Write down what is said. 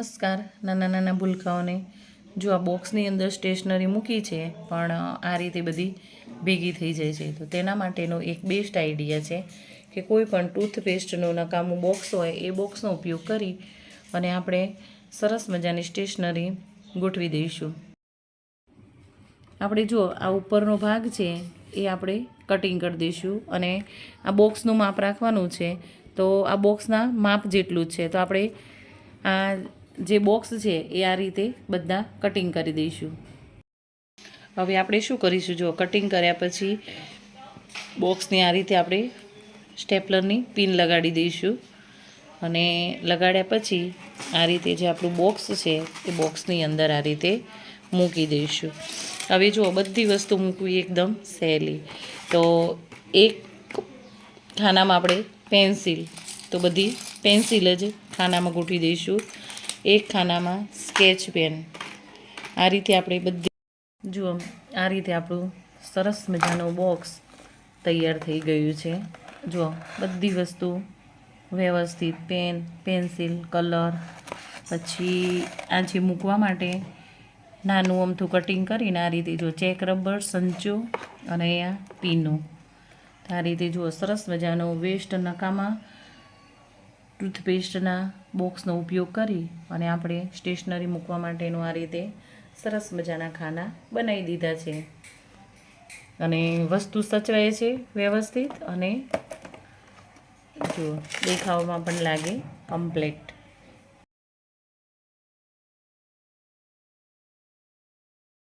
નમસ્કાર, નાના નાના ભૂલકાઓને. જો આ બોક્સની અંદર સ્ટેશનરી મૂકી છે, પણ આ રીતે બધી ભેગી થઈ જાય છે, તો તેના માટેનો એક બેસ્ટ આઈડિયા છે કે કોઈ પણ ટૂથપેસ્ટનું નકામું બોક્સ હોય, એ બોક્સનો ઉપયોગ કરી અને આપણે સરસ મજાની સ્ટેશનરી ગોઠવી દઈશું. આપણે જો આ ઉપરનો ભાગ છે, એ આપણે કટિંગ કરી દઈશું અને આ બોક્સનું માપ રાખવાનું છે, તો આ બોક્સના માપ જેટલું જ છે. તો આપણે આ જે બોક્સ છે એ આ રીતે બધા કટિંગ કરી દઈશું. હવે આપણે શું કરીશું? જો કટિંગ કર્યા પછી બોક્સની આ રીતે આપણે સ્ટેપલરની પિન લગાડી દઈશું. અને લગાડ્યા પછી આ રીતે જે આપણું બોક્સ છે એ બોક્સની અંદર આ રીતે મૂકી દઈશું. હવે જુઓ, બધી વસ્તુ મૂકવી એકદમ સહેલી. તો એક ખાનામાં આપણે પેન્સિલ તો બધી પેન્સિલ જ ખાનામાં ગોઠવી દઈશું. એક ખાનામાં સ્કેચ પેન. આ રીતે આપણે બધી જુઓ, આ રીતે આપણું સરસ મજાનું બોક્સ તૈયાર થઈ ગયું છે. જુઓ, બધી વસ્તુ વ્યવસ્થિત, પેન, પેન્સિલ, કલર, પછી આ જે મૂકવા માટે નાનું અમથું કટિંગ કરીને આ રીતે જો ચેક રબર, સંચો અને અહીંયા પીનો આ રીતે જુઓ, સરસ મજાનો વેસ્ટ નકામા ટૂથપેસ્ટના બોક્સનો ઉપયોગ કરી અને આપણે સ્ટેશનરી મૂકવા માટેનું આ રીતે સરસ મજાના ખાના બનાવી દીધા છે. અને વસ્તુ સચવાય છે વ્યવસ્થિત અને જો દેખાવમાં પણ લાગે કમ્પ્લેટ